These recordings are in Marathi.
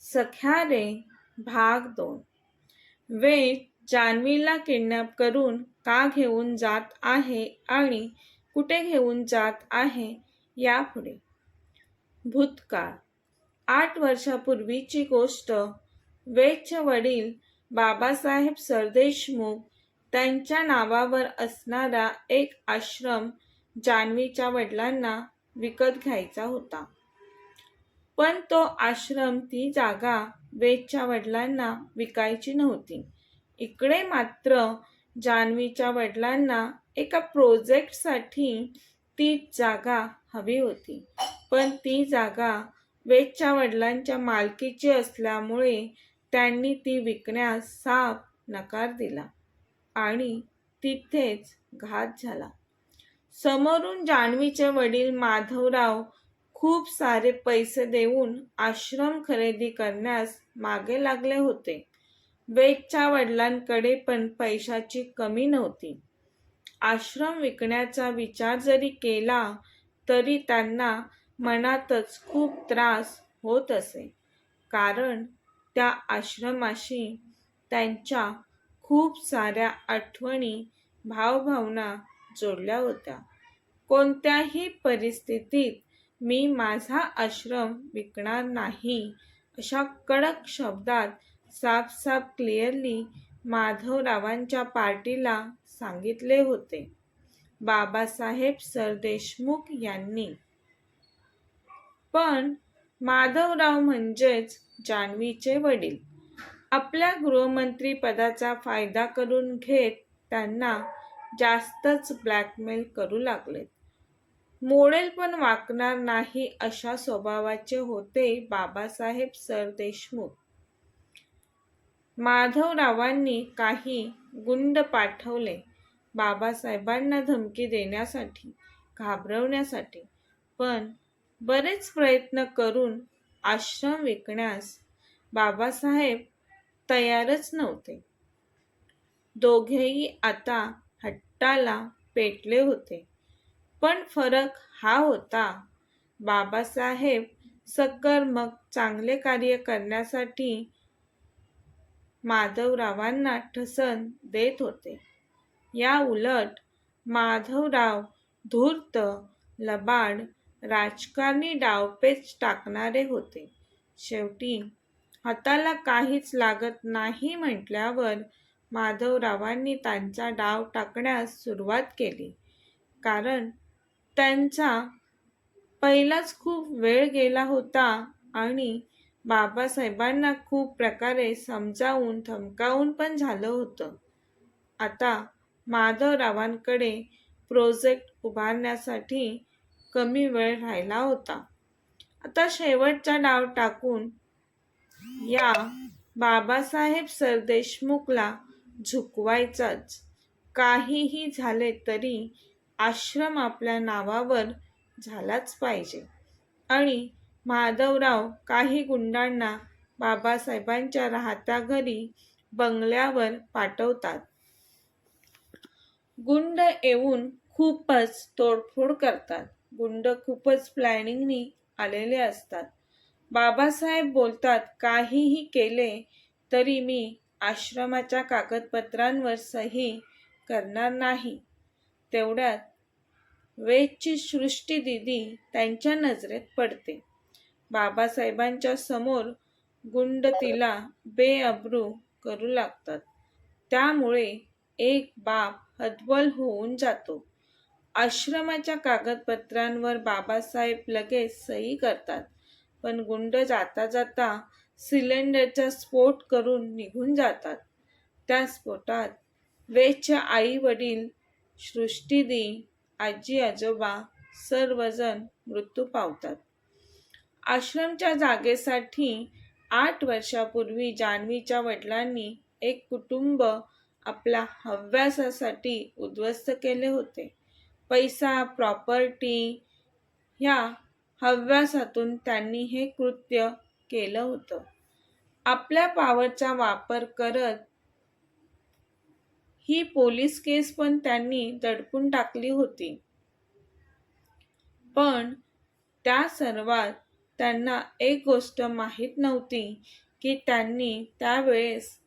सख्या रे भाग दोन. वेद जान्हवीला किडनॅप करून का घेऊन जात आहे आणि कुठे घेऊन जात आहे यापुढे. भूतकाळ. आठ वर्षापूर्वीची गोष्ट. वेदचे वडील बाबासाहेब सरदेशमुख त्यांच्या नावावर असणारा एक आश्रम जान्हवीच्या वडिलांना विकत घ्यायचा होता. पण तो आश्रम ती जागा वेदच्या वडिलांना विकायची नव्हती. इकडे मात्र जान्हवीच्या वडिलांना एका प्रोजेक्टसाठी ती जागा हवी होती. पण ती जागा वेदच्या वडिलांच्या मालकीची असल्यामुळे त्यांनी ती विकण्यास साफ नकार दिला आणि तिथेच घात झाला. समोरून जान्हवीचे वडील माधवराव खूप सारे पैसे देऊन आश्रम खरेदी करण्यास मागे लागले होते. वेगच्या वडिलांकडे पण पैशाची कमी नव्हती. आश्रम विकण्याचा विचार जरी केला तरी त्यांना मनातच खूप त्रास होत असे. कारण त्या आश्रमाशी त्यांच्या खूप साऱ्या आठवणी भावभावना जोडल्या होत्या. कोणत्याही परिस्थितीत मी माझा आश्रम विकणार नाही अशा कडक शब्दात साफ साफ क्लिअरली माधवरावांच्या पार्टीला सांगितले होते. बाबासाहेब सरदेशमुख यांनी. पण माधवराव म्हणजेच जान्हवीचे वडील. आपल्या गृहमंत्री पदाचा फायदा करून घेत त्यांना जास्तच ब्लॅकमेल करू लागलेत. मोडेल पण वाकणार नाही अशा स्वभावाचे होते बाबासाहेब सरदेशमुख माधवरावांनी काही गुंड पाठवले बाबासाहेबांना धमकी देण्यासाठी घाबरवण्यासाठी पण बरेच प्रयत्न करून आश्रम विकण्यास बाबासाहेब तयारच नव्हते. दोघेही आता हट्टाला पेटले होते. पण फरक हा होता. बाबासाहेब सकर्मक चांगले कार्य करण्यासाठी माधवरावांना ठसन देत होते. या उलट माधवराव धूर्त लबाड राजकारणी डावपेच टाकणारे होते. शेवटी हाताला काहीच लागत नाही म्हटल्यावर माधवरावांनी त्यांचा डाव टाकण्यास सुरुवात केली. कारण त्यांचा पहिलाच खूप वेळ गेला होता आणि बाबासाहेबांना खूप प्रकारे समजावून थमकावून पण झालं होतं. आता माधवरावांकडे प्रोजेक्ट उभारण्यासाठी कमी वेळ राहिला होता. आता शेवटचा डाव टाकून या बाबासाहेब सरदेशमुखला झुकवायचाच. काहीही झाले तरी आश्रम आपल्या नावावर झालाच पाहिजे. आणि माधवराव काही गुंडांना बाबासाहेबांच्या राहत्या घरी बंगल्यावर पाठवतात. गुंड येऊन खूपच तोडफोड करतात. गुंड खूपच प्लॅनिंगनी आलेले असतात. बाबासाहेब बोलतात काहीही केले तरी मी आश्रमाच्या कागदपत्रांवर सही करणार नाही. तेवढ्यात वेदची सृष्टी दिदी त्यांच्या नजरेत पडते. बाबासाहेबांच्या समोर गुंड तिला बेअब्रू करू लागतात. त्यामुळे एक बाप हतबल होऊन जातो. आश्रमाच्या कागदपत्रांवर बाबासाहेब लगेच सही करतात पण गुंड जाता जाता सिलेंडरचा स्फोट करून निघून जातात. त्या स्फोटात वेदच्या आई वडील सृष्टीदी आजी आजोबा सर्वजण मृत्यू पावतात. आश्रमच्या जागेसाठी आठ वर्षापूर्वी जान्हवीच्या वडिलांनी एक कुटुंब आपल्या हव्यासासाठी उद्ध्वस्त केले होते. पैसा प्रॉपर्टी ह्या हव्यासातून त्यांनी हे कृत्य केलं होतं. आपल्या पावरचा वापर करत ही पोलीस केस पण त्यांनी दडपून टाकली होती. पण त्या सर्वात त्यांना एक गोष्ट माहीत नव्हती की त्यांनी त्यावेळेस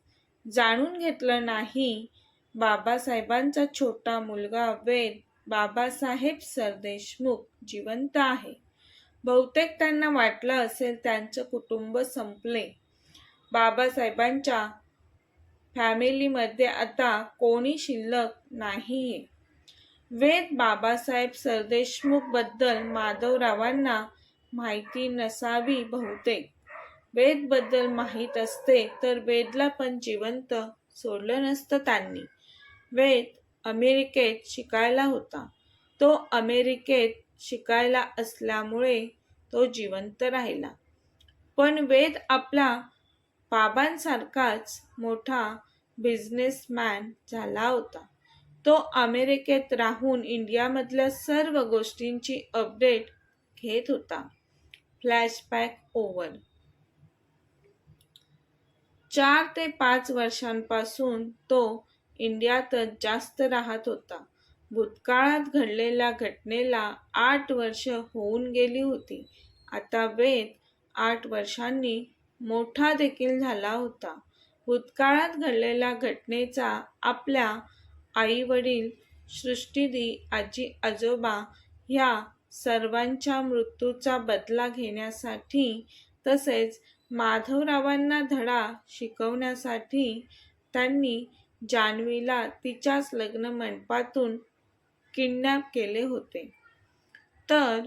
जाणून घेतलं नाही बाबासाहेबांचा छोटा मुलगा वेद बाबासाहेब सरदेशमुख जिवंत आहे. बहुतेक त्यांना वाटलं असेल त्यांचं कुटुंब संपले. बाबासाहेबांच्या फॅमिलीमध्ये आता कोणी शिल्लक नाहीये. वेद बाबासाहेब सरदेशमुखबद्दल माधवरावांना माहिती नसावी बहुतेक. वेदबद्दल माहीत असते तर वेदला पण जिवंत सोडलं नसतं त्यांनी. वेद अमेरिकेत शिकायला होता. तो अमेरिकेत शिकायला असल्यामुळे तो जिवंत राहिला. पण वेद आपला बाबांसारखाच मोठा बिझनेसमॅन झाला होता. तो अमेरिकेत राहून इंडियामधल्या सर्व गोष्टींची अपडेट घेत होता. फ्लॅशबॅक ओव्हर चार ते पाच वर्षांपासून तो इंडियातच जास्त राहत होता. भूतकाळात घडलेल्या घटनेला आठ वर्ष होऊन गेली होती. आता वेद आठ वर्षांनी मोठा देखील झाला होता. भूतकाळात घडलेल्या घटनेचा आपल्या आई वडील सृष्टीदी आजी आजोबा ह्या सर्वांच्या मृत्यूचा बदला घेण्यासाठी तसेच माधवरावांना धडा शिकवण्यासाठी त्यांनी जान्हवीला तिच्याच लग्न मंडपातून किडनॅप केले होते. तर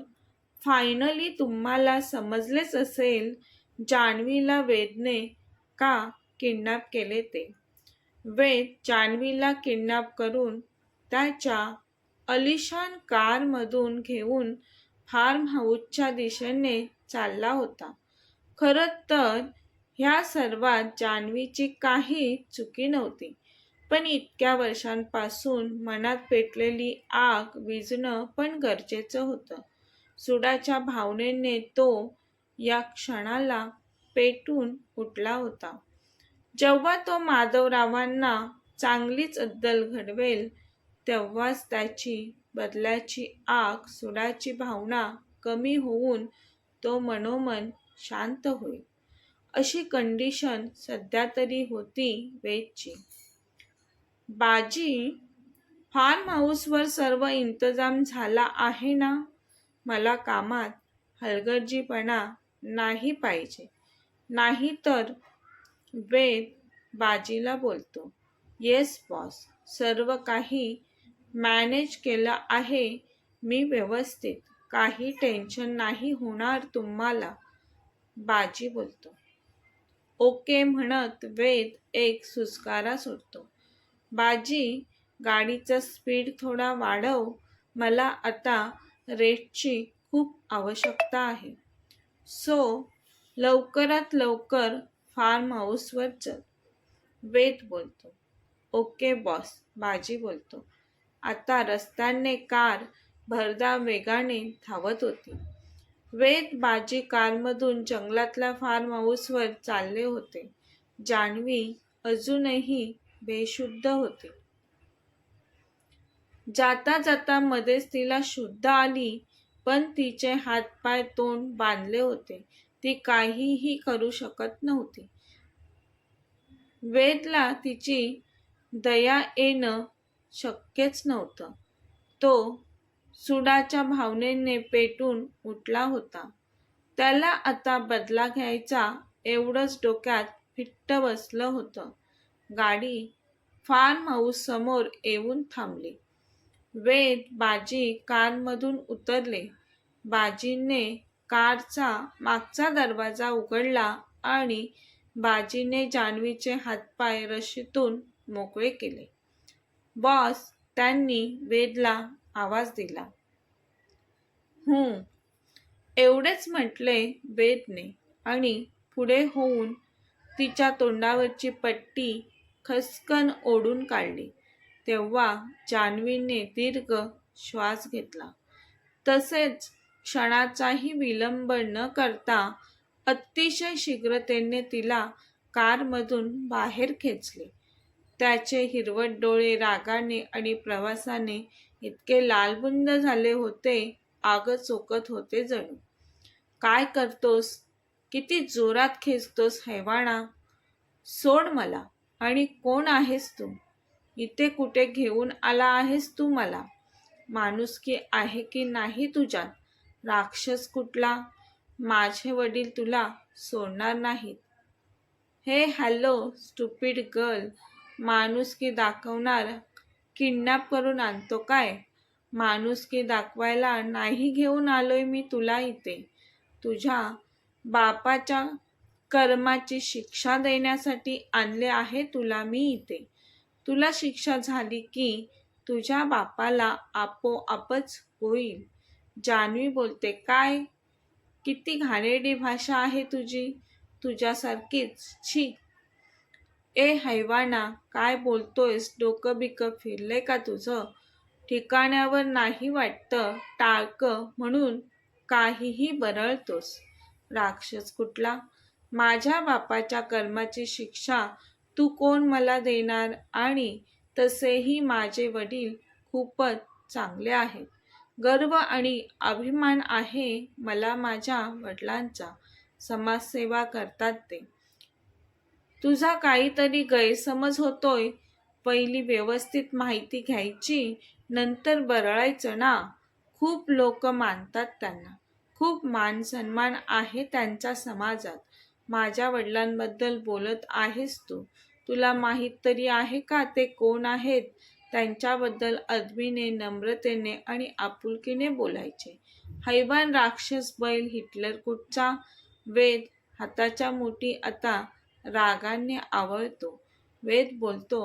फायनली तुम्हाला समजलेच असेल जान्हवीला वेदने का किडनॅप केले ते? वेद जान्हवीला किडनॅप करून त्याच्या अलिशान कारमधून घेऊन फार्म हाऊसच्या दिशेने चालला होता. खरं तर ह्या सर्वात जान्हवीची काही चुकी नव्हती पण इतक्या वर्षांपासून मनात पेटलेली आग विजणं पण गरजेचं होतं. सुडाच्या भावनेने तो या क्षणाला पेटून उठला होता. जेव्हा तो माधवरावांना चांगलीच अद्दल घडवेल तेव्हाच त्याची बदल्याची आग सुडाची भावना कमी होऊन तो मनोमन शांत होईल अशी कंडिशन सध्या तरी होती वेदची. बाजी फार्म हाऊसवर सर्व इंतजाम झाला आहे ना? मला कामात हलगर्जीपणा नाही पाहिजे. नाही तर वेद बाजीला बोलतो येस बॉस सर्व काही मॅनेज केलं आहे मी व्यवस्थित काही टेन्शन नाही होणार तुम्हाला बाजी बोलतो. ओके म्हणत वेद एक सुस्कारा सोडतो. बाजी गाडीचा स्पीड थोडा वाढव मला आता रेटची खूप आवश्यकता आहे. सो लवकरात लवकर फार्म हाऊसवर चल. वेट बोलतो. ओके बॉस बाजी बोलतो. आता रस्त्याने कार भरदा वेगाने धावत होती. वेद बाजी कारमधून जंगलातल्या फार्म हाऊसवर चालले होते. जान्हवी अजूनही बेशुद्ध होती. जाता जाता मध्येच तिला शुद्ध आली. पण तिचे हातपाय तोंड बांधले होते. ती काहीही करू शकत नव्हती. वेदला तिची दया येणं शक्यच नव्हतं. तो सुडाच्या भावनेने पेटून उठला होता. त्याला आता बदला घ्यायचा एवढंच डोक्यात फिट्ट बसलं होतं. गाडी फार्म हाऊस समोर येऊन थांबली. वेद बाजी कारमधून उतरले. बाजीने कारचा मागचा दरवाजा उघडला आणि बाजीने जान्हवीचे हातपाय रशीतून मोकळे केले. बॉस त्यांनी वेदला आवाज दिला. हूं एवढेच म्हटले वेदने आणि पुढे होऊन तिच्या तोंडावरची पट्टी खसकन ओढून काढली. तेव्हा जान्हवीने दीर्घ श्वास घेतला. तसेच क्षणाचाही विलंब न करता अतिशय शीघ्रतेने तिला कारमधून बाहेर खेचले. त्याचे हिरवट डोळे रागाने आणि प्रवासाने इतके लालबुंद झाले होते आग चोकत होते जणू. काय करतोस? किती जोरात खेचतोस हैवाणा? सोड मला. आणि कोण आहेस तू? इथे कुठे घेऊन आला आहेस तू मला? माणुसकी आहे की नाही तुझ्यात राक्षस कुठला? माझे वडील तुला सोडणार नाहीत. हे हॅलो स्टुपिड गर्ल. माणुसकी दाखवणार? किडनॅप करून आणतो काय? माणुसकी दाखवायला नाही घेऊन आलोय मी तुला इथे. तुझ्या बापाच्या कर्माची शिक्षा देण्यासाठी आणले आहे तुला मी इथे. तुला शिक्षा झाली की तुझ्या बापाला आपोआपच होईल. जान्हवी बोलते काय? किती घाणेरडी भाषा आहे तुझी? तुझ्यासारखीच. छी ए हैवाना काय बोलतोयस? डोकं बिकं फिरलंय का तुझं? ठिकाण्यावर नाही वाटतं. टाळकं म्हणून काहीही बरळतोस. राक्षस कुठला? माझ्या बापाच्या कर्माची शिक्षा तू कोण मला देणार? आणि तसेही माझे वडील खूपच चांगले आहेत. गर्व आणि अभिमान आहे मला माझ्या वडिलांचा. समाजसेवा करतात ते. तुझा काहीतरी गैरसमज होतोय. पहिली व्यवस्थित माहिती घ्यायची नंतर बरळायचं ना? खूप लोक मानतात त्यांना. खूप मान सन्मान आहे त्यांच्या समाजात. माझ्या वडिलांबद्दल बोलत आहेस तू. तुला माहीत तरी आहे का ते कोण आहेत? त्यांच्याबद्दल अदबीने नम्रतेने आणि आपुलकीने बोलायचे. हैवान राक्षस बैल हिटलर कुठचा वेद हाताच्या मुठी आता रागाने आवळतो. वेद बोलतो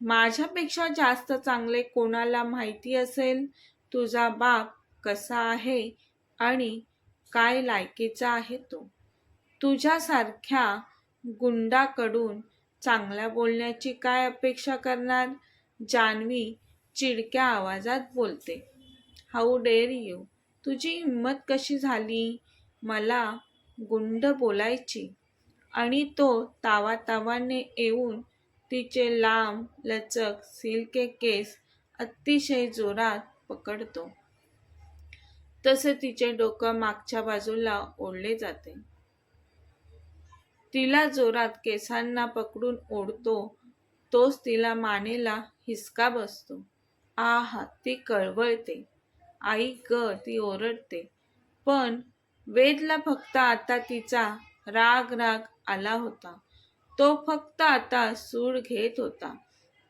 माझ्यापेक्षा जास्त चांगले कोणाला माहिती असेल? तुझा बाप कसा आहे आणि काय लायकीचा आहे तो? तुझ्यासारख्या गुंडाकडून चांगल्या बोलण्याची काय अपेक्षा करणार? जान्हवी चिडक्या आवाजात बोलते. हाऊ डेअर यू तुझी हिंमत कशी झाली? मला गुंड बोलायची. आणि तो तावातावाने येऊन तिचे लांब लचक सिल्के केस अतिशय जोरात पकडतो. तसे तिचे डोकं मागच्या बाजूला ओढले जाते. तिला जोरात केसांना पकडून ओढतो. तोच तिला मानेला हिसका बसतो. आहा ती कळवळते. आई ग ती ओरडते. पण वेदला फक्त आता तिचा राग राग आला होता. तो फक्त आता सूड घेत होता.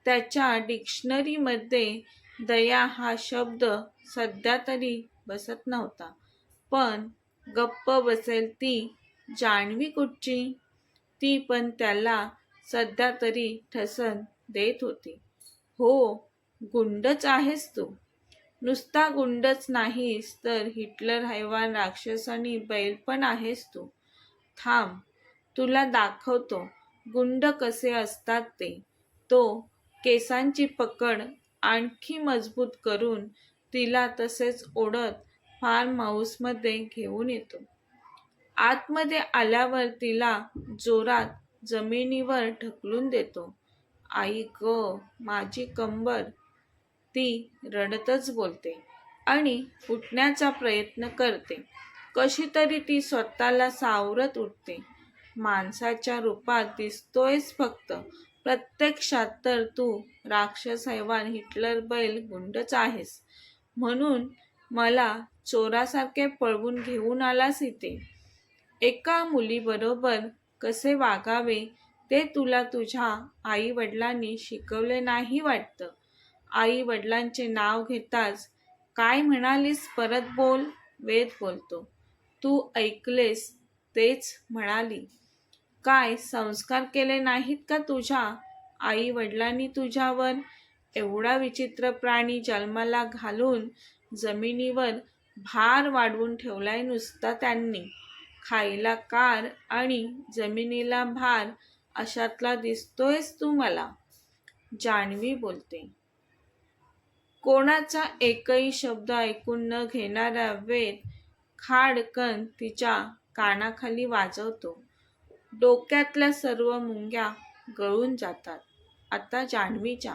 त्याच्या डिक्शनरीमध्ये दया हा शब्द सध्या तरी बसत नव्हता. पण गप्प बसेल ती जाणवी कुठची? ती पण त्याला सध्या तरी ठसन देत होती. हो गुंडच आहेस तू. नुसता गुंडच नाहीस तर हिटलर हैवान राक्षस आणि बैल पण आहेस तू. थांब तुला दाखवतो. गुंड कसे असतात ते. तो केसांची पकड आणखी मजबूत करून तिला तसेच ओढत फार्म हाऊसमध्ये घेऊन येतो. आतमध्ये आल्यावर तिला जोरात जमिनीवर ढकलून देतो. आई ग माझी कंबर. ती रडतच बोलते आणि उठण्याचा प्रयत्न करते. कशी तरी ती स्वतःला सावरत उठते. माणसाच्या रूपात दिसतोयस फक्त. प्रत्यक्षात तर तू राक्षस हैवान हिटलर बैल गुंडच आहेस. म्हणून मला चोरासारखे पळवून घेऊन आलास इथे. एका मुलीबरोबर कसे वागावे ते तुला तुझ्या आई वडिलांनी शिकवले नाही वाटतं. आई वडिलांचे नाव घेताच काय म्हणालीस परत बोल वेद बोलतो. तू ऐकलेस तेच म्हणाली. काय संस्कार केले नाहीत का तुझ्या? आई वडिलांनी तुझ्यावर एवढा विचित्र प्राणी जन्माला घालून जमिनीवर भार वाढवून ठेवलाय नुसता त्यांनी. खायला कार आणि जमिनीला भार अशातला दिसतोयस तू मला. जान्हवी बोलते. कोणाचा एकही शब्द ऐकून न घेणारा वेद खाडकन तिच्या कानाखाली वाजवतो. डोक्यातल्या सर्व मुंग्या गळून जातात. आता जान्हवीच्या.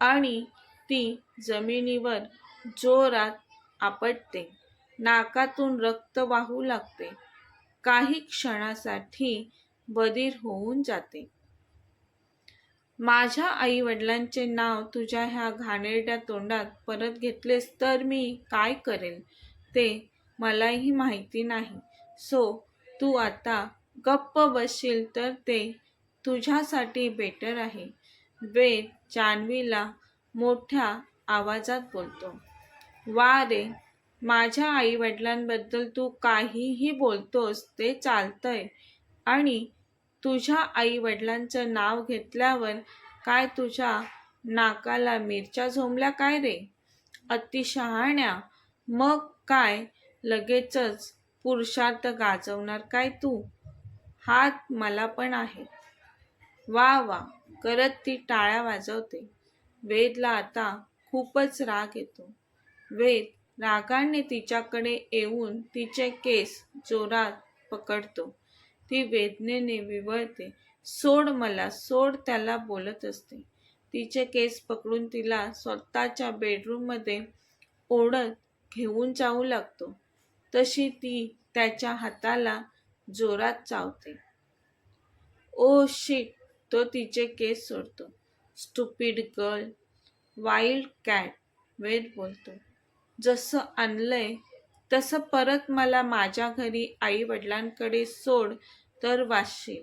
आणि ती जमिनीवर जोरात आपटते. नाकातून रक्त वाहू लागते. काही क्षणासाठी बधीर होऊन जाते. माझ्या आई वडिलांचे नाव तुझ्या ह्या घाणेरड्या तोंडात परत घेतलेस तर मी काय करेल ते मलाही माहिती नाही. सो तू आता गप्प बसशील तर ते तुझ्यासाठी बेटर आहे. वेद जान्हवीला मोठ्या आवाजात बोलतो. वा रे माझ्या आई वडिलांबद्दल तू काहीही बोलतोस ते चालतंय. आणि तुझ्या आई वडिलांचं नाव घेतल्यावर काय तुझ्या नाकाला मिरच्या झोंबल्या काय रे? अतिशहाण्या. मग काय? लगेचच पुरुषार्थ गाजवणार काय तू? हात मला पण आहे. वा वा. करत ती टाळ्या वाजवते. वेदला आता खूपच राग येतो. वेद रागाने तिच्याकडे येऊन तिचे केस जोरात पकडतो. ती वेदनेने विवळते. सोड मला सोड त्याला बोलत असते. तिचे केस पकडून तिला स्वतःच्या बेडरूममध्ये ओढत घेऊन जाऊ लागतो. तशी ती त्याच्या हाताला जोरात चावते. ओ शिट तो तिचे केस सोडतो. Stupid girl wild cat Ved बोलतो. जसं आणलंय तसं परत मला माझ्या घरी आई वडिलांकडे सोड तर वाचशील.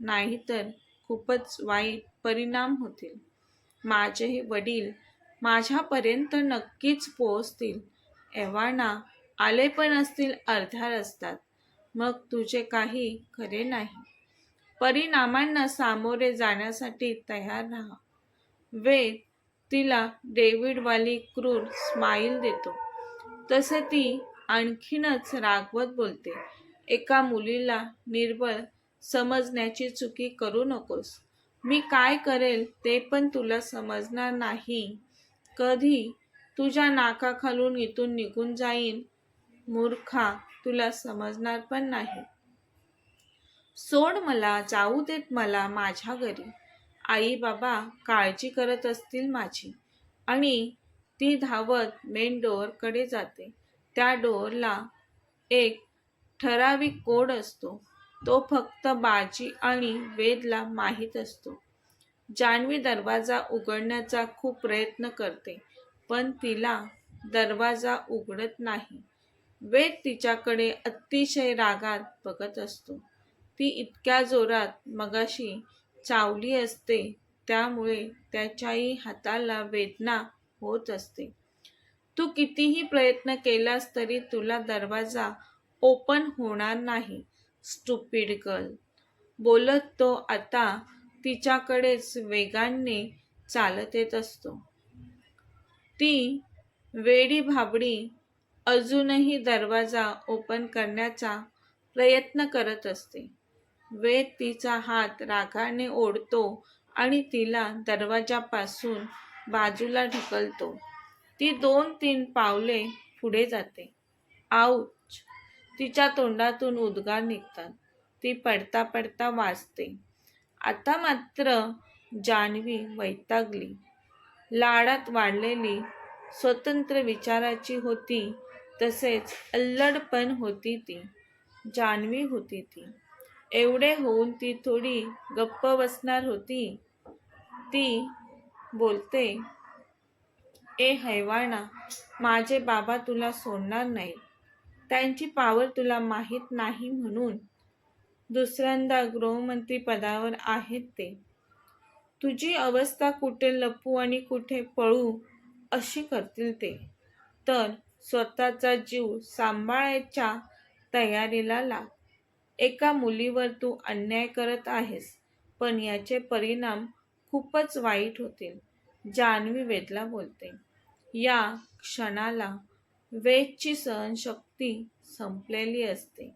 नाहीतर खूपच वाईट परिणाम होतील. माझे वडील माझ्यापर्यंत नक्कीच पोहोचतील. एव्हाना आले पण असतील अर्ध्या रस्त्यात. मग तुझे काही खरे नाही. परिणामांना सामोरे जाण्यासाठी तयार राहा. वेद तिला डेव्हिडवाली क्रूर स्माईल देतो. तसे ती आणखीनच रागवत बोलते. एका मुलीला निर्बळ समजण्याची चुकी करू नकोस. मी काय करेल ते पण तुला समजणार नाही. कधी तुझ्या नाकाखालून इथून निघून जाईन मूर्खा तुला समजणार पण नाही. सोड मला जाऊ देत मला माझ्या घरी. आई बाबा काळजी करत असतील माझी. आणि ती धावत मेन डोअरकडे जाते. त्या डोअरला एक ठराविक कोड असतो. तो फक्त बाजी आणि वेदला माहीत असतो. जान्हवी दरवाजा उघडण्याचा खूप प्रयत्न करते पण तिला दरवाजा उघडत नाही. वेद तिच्याकडे अतिशय रागात बघत असतो. ती इतक्या जोरात मगाशी चावली असते. त्यामुळे त्याच्याही हाताला वेदना होत असते. तू कितीही प्रयत्न केलास तरी तुला दरवाजा ओपन होणार नाही स्टुपिड गर्ल. बोलत तो आता तिच्याकडेच वेगाने चालत येत असतो. ती वेडी भाबडी अजूनही दरवाजा ओपन करण्याचा प्रयत्न करत असते. वेद तिचा हात रागाने ओढतो आणि तिला दरवाजापासून बाजूला ढकलतो. ती दोन तीन पावले पुढे जाते. आऊच तिच्या तोंडातून उद्गार निघतात. ती पडता पडता वाचते. आता मात्र जान्हवी वैतागली. लाडात वाढलेली स्वतंत्र विचाराची होती तसेच अल्लडपण होती ती. जान्हवी होती ती. एवढे होऊन ती थोडी गप्प बसणार होती. ती बोलते ए हैवाणा माझे बाबा तुला सोडणार नाही त्यांची पावर तुला माहीत नाही म्हणून दुसऱ्यांदा गृहमंत्री पदावर आहेत ते. तुझी अवस्था कुठे लपू आणि कुठे पळू अशी करतील ते. तर स्वतःचा जीव सांभाळायच्या तयारीला लाग. एका मुलीवर तू अन्याय करत आहेस पण याचे परिणाम खूपच वाईट होतील जान्हवी वेदला बोलते. या क्षणाला वेदची सहनशक्ती संपलेली असते.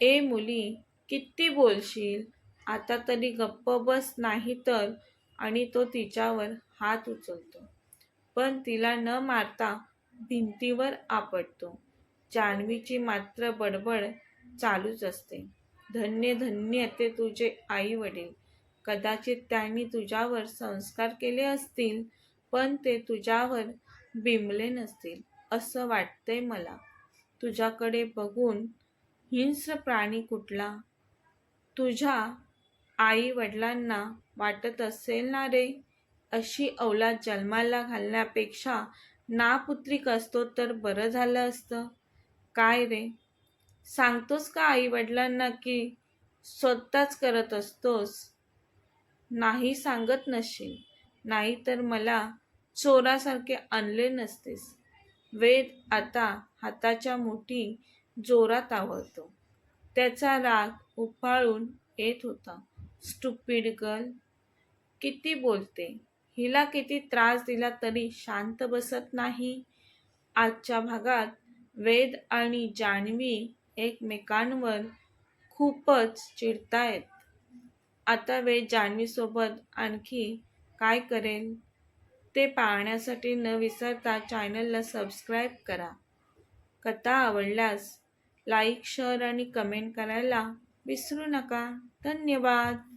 ए मुली किती बोलशील? आता तरी गप्प बस नाही तर आणि तो तिच्यावर हात उचलतो. पण तिला न मारता भिंतीवर आपटतो. जान्हवीची मात्र बडबड चालूच असते. धन्य धन्य ते तुझे आई वडील कदाचित त्यांनी तुझ्यावर संस्कार केले असतील पण ते तुझ्यावर बिंबले नसतील असं वाटतंय मला. तुझ्याकडे बघून हिंस्र प्राणी कुठला? तुझ्या आई वडिलांना वाटत असेल ना रे? अशी औलाद जन्माला घालण्यापेक्षा नापुत्रिक असतो तर बरं झालं असतं. काय रे? सांगतोस का आई वडिलांना की स्वतःच करत असतोस? नाही सांगत नसशील नाही तर मला चोरासारखे आणले नसतेस. वेद आता हाताच्या मुठी जोरात आवळतो. त्याचा राग उफाळून येत होता. स्टुपिड गर्ल किती बोलते? हिला किती त्रास दिला तरी शांत बसत नाही? आजच्या भागात वेद आणि जान्हवी एकमेकांवर खूपच चिडतायत. आता वेळ जान्हवीसोबत आणखी काय करेल? ते पाहण्यासाठी न विसरता चॅनलला सबस्क्राईब करा. कथा आवडल्यास लाईक शेअर आणि कमेंट करायला विसरू नका. धन्यवाद.